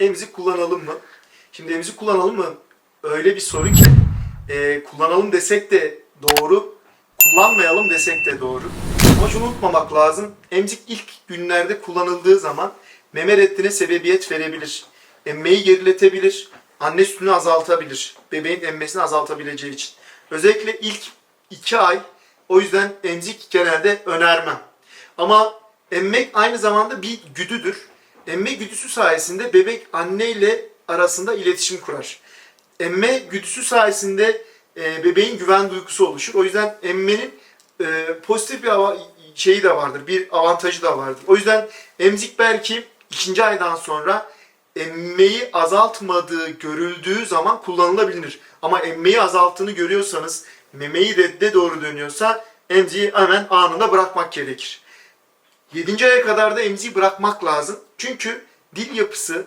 emzik kullanalım mı? Şimdi emzik kullanalım mı? Öyle bir soru ki e, kullanalım desek de doğru, kullanmayalım desek de doğru. Ama şunu unutmamak lazım. Emzik ilk günlerde kullanıldığı zaman meme reddine sebebiyet verebilir. Emmeyi geriletebilir. Anne sütünü azaltabilir. Bebeğin emmesini azaltabileceği için. Özellikle ilk iki ay o yüzden emzik genelde önermem. Ama emmek aynı zamanda bir güdüdür. Emme güdüsü sayesinde bebek anne ile arasında iletişim kurar. Emme güdüsü sayesinde e, bebeğin güven duygusu oluşur. O yüzden emmenin e, pozitif bir şeyi de vardır, bir avantajı da vardır. O yüzden emzik belki ikinci aydan sonra emmeyi azaltmadığı görüldüğü zaman kullanılabilir. Ama emmeyi azalttığını görüyorsanız, memeyi redde doğru dönüyorsa emziği hemen anında bırakmak gerekir. 7. aya kadar da emziği bırakmak lazım. Çünkü dil yapısı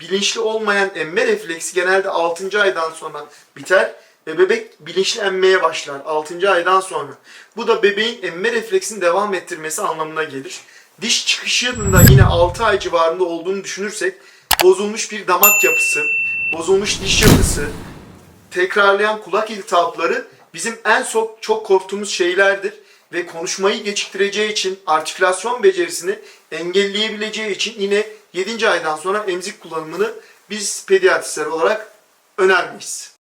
bilinçli olmayan emme refleksi genelde 6. aydan sonra biter ve bebek bilinçli emmeye başlar 6. aydan sonra. Bu da bebeğin emme refleksini devam ettirmesi anlamına gelir. Diş çıkışının da yine 6 ay civarında olduğunu düşünürsek bozulmuş bir damak yapısı, bozulmuş diş yapısı, tekrarlayan kulak iltihapları bizim en çok çok korktuğumuz şeylerdir ve konuşmayı geciktireceği için artikülasyon becerisini engelleyebileceği için yine 7. aydan sonra emzik kullanımını biz pediatristler olarak önermeyiz.